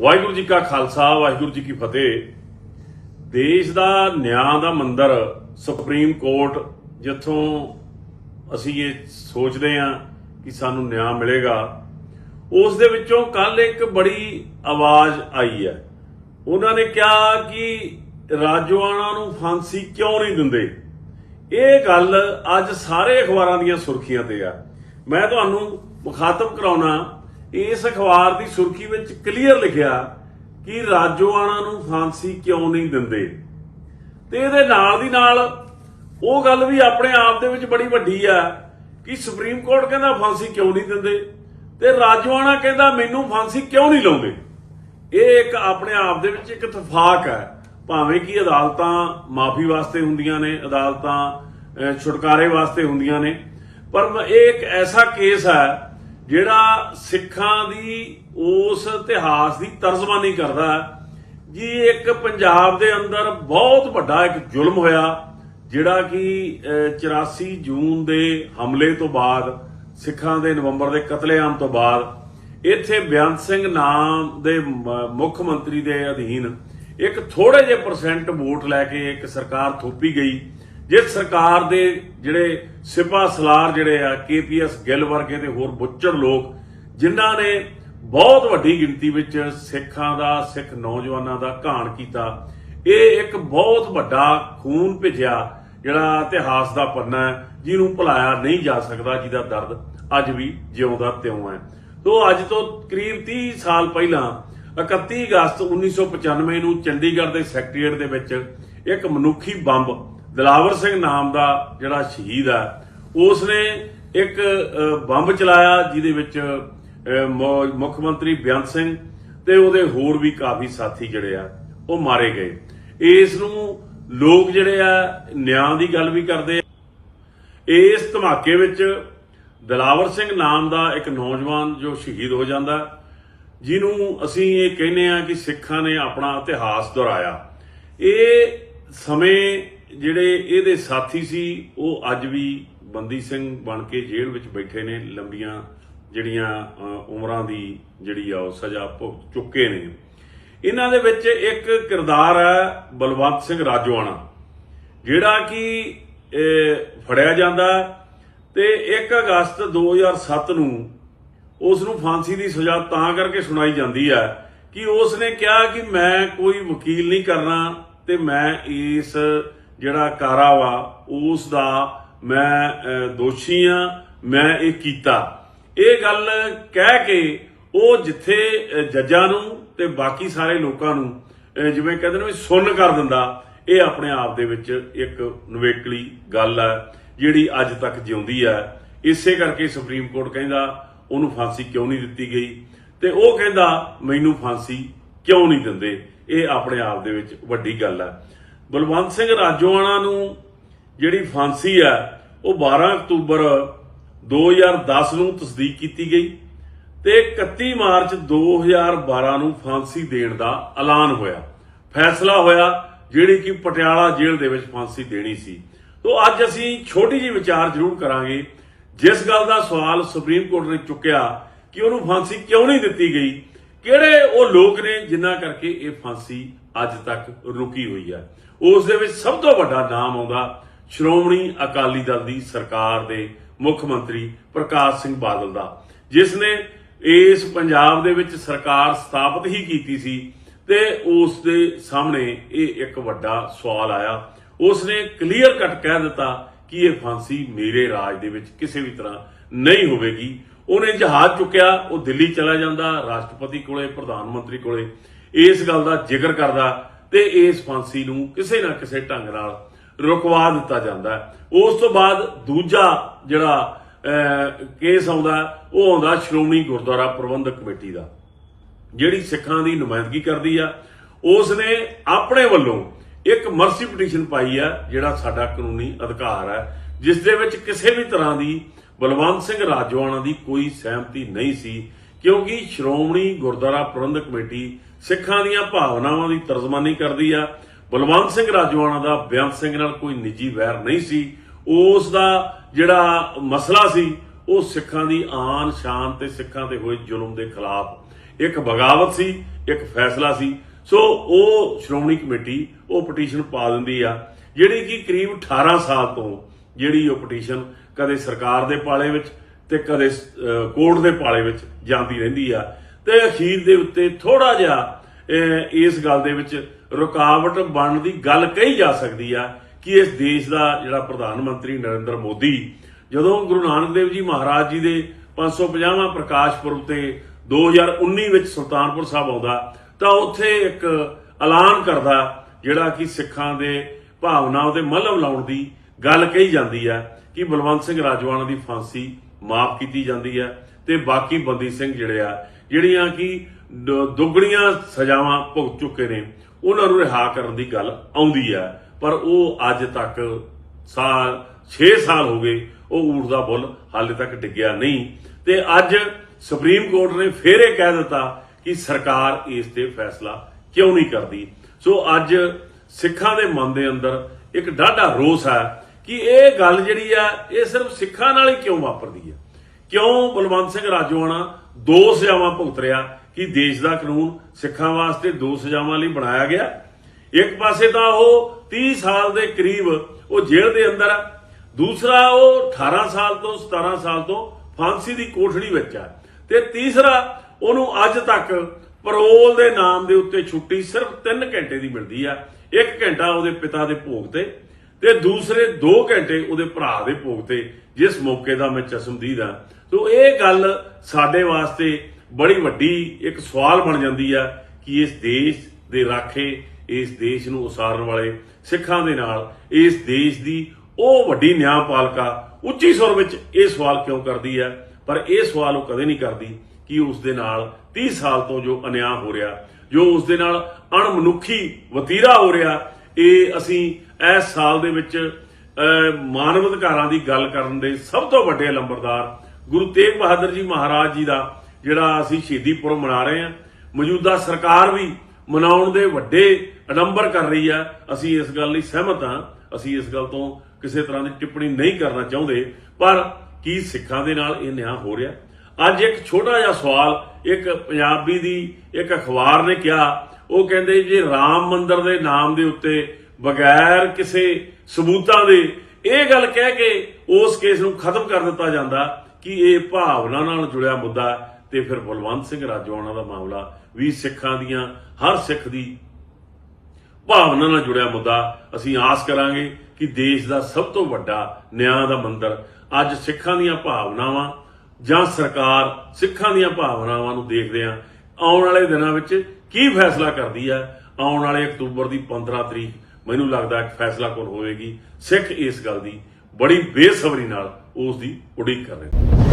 ਵਾਹਿਗੁਰੂ ਜੀ ਕਾ ਖਾਲਸਾ, ਵਾਹਿਗੁਰੂ ਜੀ ਕੀ ਫਤਿਹ। ਦੇਸ਼ ਦਾ ਨਿਆਂ ਦਾ ਮੰਦਰ ਸੁਪਰੀਮ ਕੋਰਟ ਜਿੱਥੋਂ ਅਸੀਂ ਇਹ ਸੋਚਦੇ ਹਾਂ ਕਿ ਸਾਨੂੰ ਨਿਆਂ ਮਿਲੇਗਾ, ਉਸ ਦੇ ਵਿੱਚੋਂ ਕੱਲ ਇੱਕ ਬੜੀ ਆਵਾਜ਼ ਆਈ ਹੈ। ਉਹਨਾਂ ਨੇ ਕਿਹਾ ਕਿ ਰਾਜਵਾਨਾ ਨੂੰ ਫਾਂਸੀ ਕਿਉਂ ਨਹੀਂ ਦਿੰਦੇ? ਇਹ ਗੱਲ ਅੱਜ ਸਾਰੇ ਅਖਬਾਰਾਂ ਦੀਆਂ ਸੁਰਖੀਆਂ ਤੇ ਆ। ਮੈਂ ਤੁਹਾਨੂੰ ਮੁਖਾਤਬ ਕਰਾਉਣਾ ਇਸ ਅਖਬਾਰ ਦੀ ਸੁਰਖੀ ਵਿੱਚ ਕਲੀਅਰ ਲਿਖਿਆ ਕਿ ਰਾਜੋਆਣਾ ਨੂੰ ਫਾਂਸੀ ਕਿਉਂ ਨਹੀਂ ਦਿੰਦੇ। ਤੇ ਇਹਦੇ ਨਾਲ ਦੀ ਨਾਲ ਉਹ ਗੱਲ ਵੀ ਆਪਣੇ ਆਪ ਦੇ ਵਿੱਚ ਬੜੀ ਵੱਡੀ ਆ ਕਿ ਸੁਪਰੀਮ ਕੋਰਟ ਕਹਿੰਦਾ ਫਾਂਸੀ ਕਿਉਂ ਨਹੀਂ ਦਿੰਦੇ ਤੇ ਰਾਜੋਆਣਾ ਕਹਿੰਦਾ ਮੈਨੂੰ ਫਾਂਸੀ ਕਿਉਂ ਨਹੀਂ ਲਾਉਂਦੇ। ਇਹ ਇੱਕ ਆਪਣੇ ਆਪ ਦੇ ਵਿੱਚ ਇੱਕ ਇਤਫਾਕ ਹੈ। ਭਾਵੇਂ ਕਿ ਅਦਾਲਤਾਂ ਮਾਫੀ ਵਾਸਤੇ ਹੁੰਦੀਆਂ ਨੇ, ਅਦਾਲਤਾਂ ਛੁਟਕਾਰੇ ਵਾਸਤੇ ਹੁੰਦੀਆਂ ਨੇ, ਪਰ ਇਹ ਇੱਕ ਐਸਾ ਕੇਸ ਹੈ ਜਿਹੜਾ ਸਿੱਖਾਂ ਦੀ ਉਸ ਇਤਿਹਾਸ ਦੀ ਤਰਜਮਾਨੀ ਕਰਦਾ ਜੀ ਇੱਕ ਪੰਜਾਬ ਦੇ ਅੰਦਰ ਬਹੁਤ ਵੱਡਾ ਇੱਕ ਜ਼ੁਲਮ ਹੋਇਆ ਜਿਹੜਾ ਕਿ ਅਹ, 84 ਜੂਨ ਦੇ ਹਮਲੇ ਤੋਂ ਬਾਅਦ ਸਿੱਖਾਂ ਦੇ ਨਵੰਬਰ ਦੇ ਕਤਲੇਆਮ ਤੋਂ ਬਾਅਦ ਇੱਥੇ ਬੇਅੰਤ ਸਿੰਘ ਨਾਮ ਦੇ ਮੁੱਖ ਮੰਤਰੀ ਦੇ ਅਧੀਨ ਇੱਕ ਥੋੜੇ ਜਿਹੇ ਪਰਸੈਂਟ ਵੋਟ ਲੈ ਕੇ ਇੱਕ ਸਰਕਾਰ ਥੋਪੀ ਗਈ। ਜਿਸ ਸਰਕਾਰ ਦੇ ਜਿਹੜੇ ਸਿਪਾ ਸਲਾਰ ਜਿਹੜੇ ਆ, ਕੇਪੀਐਸ ਗਿੱਲ ਵਰਗੇ ਤੇ ਹੋਰ ਬੁੱਚੜ ਲੋਕ, ਜਿਨ੍ਹਾਂ ਨੇ ਬਹੁਤ ਵੱਡੀ ਗਿਣਤੀ ਵਿੱਚ ਸਿੱਖਾਂ ਦਾ, ਸਿੱਖ ਨੌਜਵਾਨਾਂ ਦਾ ਘਾਣ ਕੀਤਾ, ਇਹ ਇੱਕ ਬਹੁਤ ਵੱਡਾ ਖੂਨ ਭਿਜਿਆ ਜਿਹੜਾ ਇਤਿਹਾਸ ਦਾ ਪੰਨਾ ਹੈ, ਜਿਹਨੂੰ ਭੁਲਾਇਆ ਨਹੀਂ ਜਾ ਸਕਦਾ, ਜਿਹਦਾ ਦਰਦ ਅੱਜ ਵੀ ਜਿਉਂਦਾ ਤਿਉਂ ਹੈ। ਤੋਂ ਅੱਜ ਤੋਂ ਕਰੀਬ 30 ਸਾਲ ਪਹਿਲਾਂ 31 ਅਗਸਤ 1995 ਨੂੰ ਚੰਡੀਗੜ੍ਹ ਦੇ ਸੈਕਟਰੀਏਟ ਦੇ ਵਿੱਚ ਇੱਕ ਮਨੁੱਖੀ ਬੰਬ ਦਿਲਾਵਰ ਸਿੰਘ ਨਾਮ ਦਾ ਜਿਹੜਾ ਸ਼ਹੀਦ ਹੈ ਉਸ ਨੇ ਇੱਕ ਬੰਬ ਚਲਾਇਆ ਜਿਹਦੇ ਵਿੱਚ ਮੌ- ਮੁੱਖ ਮੰਤਰੀ ਬੇਅੰਤ ਸਿੰਘ ਤੇ ਉਹਦੇ ਹੋਰ ਵੀ ਕਾਫੀ ਸਾਥੀ ਜਿਹੜੇ ਆ, ਉਹ ਮਾਰੇ ਗਏ। ਇਸ ਨੂੰ ਲੋਕ ਜਿਹੜੇ ਆ, ਨਿਆਂ ਦੀ ਗੱਲ ਵੀ ਕਰਦੇ ਆ। ਇਸ ਧਮਾਕੇ ਵਿੱਚ ਦਲਾਵਰ ਸਿੰਘ ਨਾਮ ਦਾ ਇੱਕ ਨੌਜਵਾਨ ਜੋ ਸ਼ਹੀਦ ਹੋ ਜਾਂਦਾ, ਜਿਹਨੂੰ ਅਸੀਂ ਇਹ ਕਹਿੰਦੇ ਆ ਕਿ ਸਿੱਖਾਂ ਨੇ ਆਪਣਾ ਇਤਿਹਾਸ ਦੁਹਰਾਇਆ। ਇਹ ਸਮੇਂ ਜਿਹੜੇ ਇਹਦੇ ਸਾਥੀ ਸੀ, ਉਹ ਅੱਜ ਵੀ ਬੰਦੀ ਸਿੰਘ ਬਣ ਕੇ ਜੇਲ੍ਹ ਵਿੱਚ ਬੈਠੇ ਨੇ, ਲੰਬੀਆਂ ਜਿਹੜੀਆਂ ਉਮਰਾਂ ਦੀ ਜਿਹੜੀ ਆ, ਉਹ ਸਜ਼ਾ ਭੁਗਤ ਚੁੱਕੇ ਨੇ। ਇਹਨਾਂ ਦੇ ਵਿੱਚ ਇੱਕ ਕਿਰਦਾਰ ਹੈ ਬਲਵੰਤ ਸਿੰਘ ਰਾਜੋਆਣਾ, ਜਿਹੜਾ ਕਿ ਫੜਿਆ ਜਾਂਦਾ ਤੇ 1 ਅਗਸਤ 2007 ਨੂੰ ਉਸ ਨੂੰ ਫਾਂਸੀ ਦੀ ਸਜ਼ਾ ਤਾਂ ਕਰਕੇ ਸੁਣਾਈ ਜਾਂਦੀ ਹੈ ਕਿ ਉਸ ਨੇ ਕਿਹਾ ਕਿ ਮੈਂ ਕੋਈ ਵਕੀਲ ਨਹੀਂ ਕਰਨਾ ਤੇ ਮੈਂ ਇਸ ਜਿਹੜਾ ਕਾਰਾ ਵਾ, ਉਸ ਦਾ ਮੈਂ ਦੋਸ਼ੀ ਆ, ਮੈਂ ਇਹ ਕੀਤਾ। ਇਹ ਗੱਲ ਕਹਿ ਕੇ ਉਹ ਜਿੱਥੇ ਜੱਜਾਂ ਨੂੰ ਤੇ ਬਾਕੀ ਸਾਰੇ ਲੋਕਾਂ ਨੂੰ ਜਿਵੇਂ ਕਹਿੰਦੇ ਨੇ ਵੀ ਸੁੰਨ ਕਰ ਦਿੰਦਾ, ਇਹ ਆਪਣੇ ਆਪ ਦੇ ਵਿੱਚ ਇੱਕ ਨਵੇਕਲੀ ਗੱਲ ਹੈ ਜਿਹੜੀ ਅੱਜ ਤੱਕ ਜਿਉਂਦੀ ਹੈ ਇਸੇ ਕਰਕੇ ਸੁਪਰੀਮ ਕੋਰਟ ਕਹਿੰਦਾ ਉਹਨੂੰ ਫਾਂਸੀ ਕਿਉਂ ਨਹੀਂ ਦਿੱਤੀ ਗਈ? ਤੇ ਉਹ ਕਹਿੰਦਾ, ਮੈਨੂੰ ਫਾਂਸੀ ਕਿਉਂ ਨਹੀਂ ਦਿੰਦੇ? ਇਹ ਆਪਣੇ ਆਪ ਦੇ ਵਿੱਚ ਵੱਡੀ ਗੱਲ ਹੈ ਬਲਵੰਤ ਸਿੰਘ ਰਾਜੋਆਣਾ ਨੂੰ ਜਿਹੜੀ ਫਾਂਸੀ ਹੈ ਉਹ 12 ਅਕਤੂਬਰ 2010 ਨੂੰ ਤਸਦੀਕ ਕੀਤੀ ਗਈ ਤੇ 31 ਮਾਰਚ 2012 ਨੂੰ ਫਾਂਸੀ ਦੇਣ ਦਾ ਐਲਾਨ ਹੋਇਆ। ਫੈਸਲਾ ਹੋਇਆ ਜਿਹੜੀ ਕਿ ਪਟਿਆਲਾ ਜੇਲ੍ਹ ਦੇ ਵਿੱਚ ਫਾਂਸੀ ਦੇਣੀ ਸੀ। ਤੋਂ ਅੱਜ ਅਸੀਂ ਛੋਟੀ ਜਿਹੀ ਵਿਚਾਰ ਜ਼ਰੂਰ ਕਰਾਂਗੇ। ਜਿਸ ਗੱਲ ਦਾ ਸਵਾਲ ਸੁਪਰੀਮ ਕੋਰਟ ਨੇ ਚੁੱਕਿਆ ਕਿ ਉਹਨੂੰ ਫਾਂਸੀ ਕਿਉਂ ਨਹੀਂ ਦਿੱਤੀ ਗਈ, ਕਿਹੜੇ ਉਹ ਲੋਕ ਨੇ ਜਿਨ੍ਹਾਂ ਕਰਕੇ ਇਹ ਫਾਂਸੀ ਅੱਜ ਤੱਕ ਰੁਕੀ ਹੋਈ ਹੈ ਉਸ ਦੇ ਵਿੱਚ ਸਭ ਤੋਂ ਵੱਡਾ ਨਾਮ ਆਉਂਦਾ ਸ਼੍ਰੋਮਣੀ ਅਕਾਲੀ ਦਲ ਦੀ ਸਰਕਾਰ ਦੇ ਮੁੱਖ ਮੰਤਰੀ ਪ੍ਰਕਾਸ਼ ਸਿੰਘ ਬਾਦਲ ਦਾ, ਜਿਸ ਨੇ ਇਸ ਪੰਜਾਬ ਦੇ ਵਿੱਚ ਸਰਕਾਰ ਸਥਾਪਿਤ ਹੀ ਕੀਤੀ ਸੀ ਤੇ ਉਸ ਦੇ ਸਾਹਮਣੇ ਇਹ ਇੱਕ ਵੱਡਾ ਸਵਾਲ ਆਇਆ। ਉਸ ਨੇ ਕਲੀਅਰ ਕੱਟ ਕਹਿ ਦਿੱਤਾ ਕਿ ਇਹ ਫਾਂਸੀ ਮੇਰੇ ਰਾਜ ਦੇ ਵਿੱਚ ਕਿਸੇ ਵੀ ਤਰ੍ਹਾਂ ਨਹੀਂ ਹੋਵੇਗੀ। ਉਹਨੇ ਜਹਾਜ਼ ਚੁੱਕਿਆ, ਉਹ ਦਿੱਲੀ ਚਲਾ ਜਾਂਦਾ, ਰਾਸ਼ਟਰਪਤੀ ਕੋਲੇ, ਪ੍ਰਧਾਨ ਮੰਤਰੀ ਕੋਲੇ। ਇਸ ਗੱਲ ਦਾ ਜ਼ਿਕਰ ਕਰਦਾ ਤੇ ਇਸ ਫਾਂਸੀ ਨੂੰ ਕਿਸੇ ਨਾ ਕਿਸੇ ਢੰਗ ਨਾਲ ਰੁਕਵਾ ਦਿੱਤਾ ਜਾਂਦਾ ਹੈ। ਉਸ ਤੋਂ ਬਾਅਦ ਦੂਜਾ ਜਿਹੜਾ ਕੇਸ ਆਉਂਦਾ, ਉਹ ਆਉਂਦਾ ਸ਼੍ਰੋਮਣੀ ਗੁਰਦੁਆਰਾ ਪ੍ਰਬੰਧਕ ਕਮੇਟੀ ਦਾ, ਜਿਹੜੀ ਸਿੱਖਾਂ ਦੀ ਨੁਮਾਇੰਦਗੀ ਕਰਦੀ ਆ ਉਸ ਨੇ ਆਪਣੇ ਵੱਲੋਂ ਇੱਕ ਮਰਸੀ ਪਟੀਸ਼ਨ ਪਾਈ ਆ, ਜਿਹੜਾ ਸਾਡਾ ਕਾਨੂੰਨੀ ਅਧਿਕਾਰ ਹੈ, ਜਿਸ ਦੇ ਵਿੱਚ ਕਿਸੇ ਵੀ ਤਰ੍ਹਾਂ ਦੀ ਬਲਵੰਤ ਸਿੰਘ ਰਾਜਵਾਨਾ ਦੀ ਕੋਈ ਸਹਿਮਤੀ ਨਹੀਂ ਸੀ, ਕਿਉਂਕਿ ਸ਼੍ਰੋਮਣੀ ਗੁਰਦੁਆਰਾ ਪ੍ਰਬੰਧਕ ਕਮੇਟੀ ਸਿੱਖਾਂ ਦੀਆਂ ਭਾਵਨਾਵਾਂ ਦੀ ਤਰਜਮਾਨੀ ਕਰਦੀ ਆ। ਬਲਵੰਤ ਸਿੰਘ ਰਾਜਵਾਨਾ ਦਾ, ਬੇਅੰਤ ਸਿੰਘ ਨਾਲ ਕੋਈ ਨਿੱਜੀ ਵੈਰ ਨਹੀਂ ਸੀ। ਉਸ ਦਾ ਜਿਹੜਾ ਮਸਲਾ ਸੀ, ਉਹ ਸਿੱਖਾਂ ਦੀ ਆਨ ਸ਼ਾਨ ਤੇ ਸਿੱਖਾਂ ਤੇ ਹੋਏ ਜ਼ੁਲਮ ਦੇ ਖਿਲਾਫ ਇੱਕ ਬਗਾਵਤ ਸੀ, ਇੱਕ ਫੈਸਲਾ ਸੀ। ਸੋ ਉਹ ਸ਼੍ਰੋਮਣੀ ਕਮੇਟੀ, ਉਹ ਪਟੀਸ਼ਨ ਪਾ ਦਿੰਦੀ ਆ, ਜਿਹੜੀ ਕਿ ਕਰੀਬ 18 ਸਾਲ ਤੋਂ ਜਿਹੜੀ ਉਹ ਪਟੀਸ਼ਨ ਕਦੇ ਸਰਕਾਰ ਦੇ ਪਾਲੇ ਵਿੱਚ ਤੇ ਕਦੇ ਕੋਰਟ ਦੇ ਪਾਲੇ ਵਿੱਚ ਜਾਂਦੀ ਰਹਿੰਦੀ ਆ। ਤੇ ਅਖੀਰ ਦੇ ਉੱਤੇ ਥੋੜਾ ਜਿਹਾ ਇਸ ਗੱਲ ਦੇ ਵਿੱਚ ਰੁਕਾਵਟ ਬਣਨ ਦੀ ਗੱਲ ਕਹੀ ਜਾ ਸਕਦੀ ਆ ਕਿ ਇਸ ਦੇਸ਼ ਦਾ ਜਿਹੜਾ ਪ੍ਰਧਾਨ ਮੰਤਰੀ ਨਰਿੰਦਰ ਮੋਦੀ, ਜਦੋਂ ਗੁਰੂ ਨਾਨਕ ਦੇਵ ਜੀ ਮਹਾਰਾਜ ਜੀ ਦੇ 550ਵਾਂ ਪ੍ਰਕਾਸ਼ ਪੁਰਬ ਤੇ 2019 ਵਿੱਚ ਸੁਲਤਾਨਪੁਰ ਸਾਹਿਬ ਆਉਂਦਾ, ਤਾਂ ਉੱਥੇ ਇੱਕ ਐਲਾਨ ਕਰਦਾ, ਜਿਹੜਾ ਕਿ ਸਿੱਖਾਂ ਦੇ ਭਾਵਨਾਵਾਂ ਤੇ ਮੱਲਮ ਲਾਉਣ ਦੀ ਗੱਲ ਕਹੀ ਜਾਂਦੀ ਹੈ ਕਿ ਬਲਵੰਤ ਸਿੰਘ ਰਾਜਵਾਨਾ ਦੀ ਫਾਂਸੀ ਮਾਫ ਕੀਤੀ ਜਾਂਦੀ ਹੈ ਤੇ ਬਾਕੀ ਬੰਦੀ ਸਿੰਘ ਜਿਹੜੇ ਆ ਜਿਹੜੀਆਂ ਕਿ ਦੁੱਗਣੀਆਂ ਸਜ਼ਾਵਾਂ ਭੁਗਤ ਚੁੱਕੇ ਨੇ, ਉਹਨਾਂ ਨੂੰ ਰਿਹਾ ਕਰਨ ਦੀ ਗੱਲ ਆਉਂਦੀ ਹੈ। ਪਰ ਉਹ ਅੱਜ ਤੱਕ ਸਾਲ 6 ਸਾਲ ਹੋ ਗਏ, ਉਹ ਊਠ ਦਾ ਬੁੱਲ ਹਾਲੇ ਤੱਕ ਡਿੱਗਿਆ ਨਹੀਂ। ਤੇ ਅੱਜ ਸੁਪਰੀਮ ਕੋਰਟ ਨੇ ਫੇਰ ਇਹ ਕਹਿ ਦਿੱਤਾ ਕਿ ਸਰਕਾਰ ਇਸ ਤੇ ਫੈਸਲਾ ਕਿਉਂ ਨਹੀਂ ਕਰਦੀ। ਸੋ ਅੱਜ ਸਿੱਖਾਂ ਦੇ ਮਨ ਦੇ ਅੰਦਰ ਇੱਕ ਡਾਢਾ ਰੋਸ ਹੈ ਕਿ ਇਹ ਗੱਲ ਜਿਹੜੀ ਆ ਇਹ ਸਿਰਫ ਸਿੱਖਾਂ ਨਾਲ ਹੀ ਕਿਉਂ ਵਾਪਰਦੀ ਹੈ? ਕਿਉਂ ਬਲਵੰਤ ਸਿੰਘ ਰਾਜੋਆਣਾ ਦੋ ਸਜ਼ਾਵਾਂ ਭੁਗਤ ਰਿਹਾ ਕਿ ਦੇਸ਼ ਦਾ ਕਾਨੂੰਨ ਸਿੱਖਾਂ ਵਾਸਤੇ ਦੋ ਸਜ਼ਾਵਾਂ ਲਈ ਬਣਾਇਆ ਗਿਆ? ਇੱਕ ਪਾਸੇ ਤਾਂ ਉਹ 30 ਸਾਲ ਦੇ ਕਰੀਬ ਉਹ ਜੇਲ੍ਹ ਦੇ ਅੰਦਰ ਆ। ਦੂਸਰਾ ਉਹ 18 ਸਾਲ ਤੋਂ 17 ਸਾਲ ਤੋਂ ਫਾਂਸੀ ਦੀ ਕੋਠੜੀ ਵਿੱਚ ਆ। ਤੇ ਤੀਸਰਾ ਉਹਨੂੰ ਅੱਜ ਤੱਕ ਪਰੋਲ ਦੇ ਨਾਮ ਦੇ ਉੱਤੇ ਛੁੱਟੀ ਸਿਰਫ 3 ਘੰਟੇ ਦੀ ਮਿਲਦੀ ਆ। ਇੱਕ ਘੰਟਾ ਉਹਦੇ ਪਿਤਾ ਦੇ ਭੋਗ ਤੇ ਤੇ ਦੂਸਰੇ 2 ਘੰਟੇ ਉਹਦੇ ਭਰਾ ਦੇ ਭੋਗ ਤੇ ਜਿਸ ਮੌਕੇ ਦਾ ਮੈਂ ਚਸ਼ਮਦੀਦ ਆ ਸੋ ਇਹ ਗੱਲ ਸਾਡੇ ਵਾਸਤੇ ਬੜੀ ਵੱਡੀ ਇੱਕ ਸਵਾਲ ਬਣ ਜਾਂਦੀ ਆ ਕਿ ਇਸ ਦੇਸ਼ ਦੇ ਰਾਖੇ, ਇਸ ਦੇਸ਼ ਨੂੰ ਉਸਾਰਨ ਵਾਲੇ ਸਿੱਖਾਂ ਦੇ ਨਾਲ ਇਸ ਦੇਸ਼ ਦੀ ਉਹ ਵੱਡੀ ਨਿਆਂ ਨਿਆਂਪਾਲਕਾ ਉੱਚੀ ਸੁਰ ਵਿੱਚ ਇਹ ਸਵਾਲ ਕਿਉਂ ਕਰਦੀ ਹੈ ਪਰ ਇਹ ਸਵਾਲ ਉਹ ਕਦੇ ਨਹੀਂ ਕਰਦੀ ਕਿ ਉਸ ਦੇ ਨਾਲ 30 ਸਾਲ ਤੋਂ ਜੋ ਅਨਿਆਂ ਹੋ ਰਿਹਾ, ਜੋ ਉਸ ਦੇ ਨਾਲ ਅਣਮਨੁੱਖੀ ਵਤੀਰਾ ਹੋ ਰਿਹਾ, ਇਹ ਅਸੀਂ ਇਸ ਸਾਲ ਦੇ ਵਿੱਚ ਮਾਨਵ ਅਧਿਕਾਰਾਂ ਦੀ ਗੱਲ ਕਰਨ ਦੇ ਸਭ ਤੋਂ ਵੱਡੇ ਲੰਬਰਦਾਰ ਗੁਰੂ ਤੇਗ ਬਹਾਦਰ ਜੀ ਮਹਾਰਾਜ ਜੀ ਦਾ, ਜਿਹੜਾ ਅਸੀਂ ਸ਼ਹੀਦੀ ਪੁਰਬ ਮਨਾ ਰਹੇ ਹਾਂ। ਮੌਜੂਦਾ ਸਰਕਾਰ ਵੀ ਮਨਾਉਣ ਦੇ ਵੱਡੇ ਅਡੰਬਰ ਕਰ ਰਹੀ ਆ। ਅਸੀਂ ਇਸ ਗੱਲ ਲਈ ਸਹਿਮਤ ਹਾਂ। ਅਸੀਂ ਇਸ ਗੱਲ ਤੋਂ ਕਿਸੇ ਤਰ੍ਹਾਂ ਦੀ ਟਿੱਪਣੀ ਨਹੀਂ ਕਰਨਾ ਚਾਹੁੰਦੇ। ਪਰ ਕੀ ਸਿੱਖਾਂ ਦੇ ਨਾਲ ਇਹ ਨਿਆਂ ਹੋ ਰਿਹਾ? ਅੱਜ ਇੱਕ ਛੋਟਾ ਜਿਹਾ ਸਵਾਲ ਇੱਕ ਪੰਜਾਬੀ ਦੀ ਇੱਕ ਅਖਬਾਰ ਨੇ ਕਿਹਾ। ਉਹ ਕਹਿੰਦੇ ਜੇ, ਰਾਮ ਮੰਦਰ ਦੇ ਨਾਮ ਦੇ ਉੱਤੇ ਬਗੈਰ ਕਿਸੇ ਸਬੂਤਾਂ ਦੇ ਇਹ ਗੱਲ ਕਹਿ ਕੇ ਉਸ ਕੇਸ ਨੂੰ ਖਤਮ ਕਰ ਦਿੱਤਾ ਜਾਂਦਾ ਕਿ ਇਹ ਭਾਵਨਾ ਨਾਲ ਜੁੜਿਆ ਮੁੱਦਾ ਹੈ ਤੇ ਫਿਰ ਬਲਵੰਤ ਸਿੰਘ ਰਾਜਵਾਨਾ ਦਾ ਮਾਮਲਾ ਵੀ ਸਿੱਖਾਂ ਦੀਆਂ ਹਰ ਸਿੱਖ ਦੀ ਭਾਵਨਾ ਨਾਲ ਜੁੜਿਆ ਮੁੱਦਾ ਅਸੀਂ ਆਸ ਕਰਾਂਗੇ ਕਿ ਦੇਸ਼ ਦਾ ਸਭ ਤੋਂ ਵੱਡਾ ਨਿਆਂ ਦਾ ਮੰਦਰ ਅੱਜ ਸਿੱਖਾਂ ਦੀਆਂ ਭਾਵਨਾਵਾਂ ਜਾਂ ਸਰਕਾਰ ਸਿੱਖਾਂ ਦੀਆਂ ਭਾਵਨਾਵਾਂ ਨੂੰ ਦੇਖਦੇ ਆ ਆਉਣ ਵਾਲੇ ਦਿਨਾਂ ਵਿੱਚ ਕੀ ਫੈਸਲਾ ਕਰਦੀ ਹੈ? ਆਉਣ ਵਾਲੇ ਅਕਤੂਬਰ ਦੀ 15 ਤਰੀਕ ਮੈਨੂੰ ਲੱਗਦਾ ਇੱਕ ਫੈਸਲਾ ਕੋਲ ਹੋਵੇਗੀ। ਸਿੱਖ ਇਸ ਗੱਲ ਦੀ ਬੜੀ ਬੇਸਬਰੀ ਨਾਲ ਉਸ ਦੀ ਉਡੀਕ ਕਰ ਰਹੇ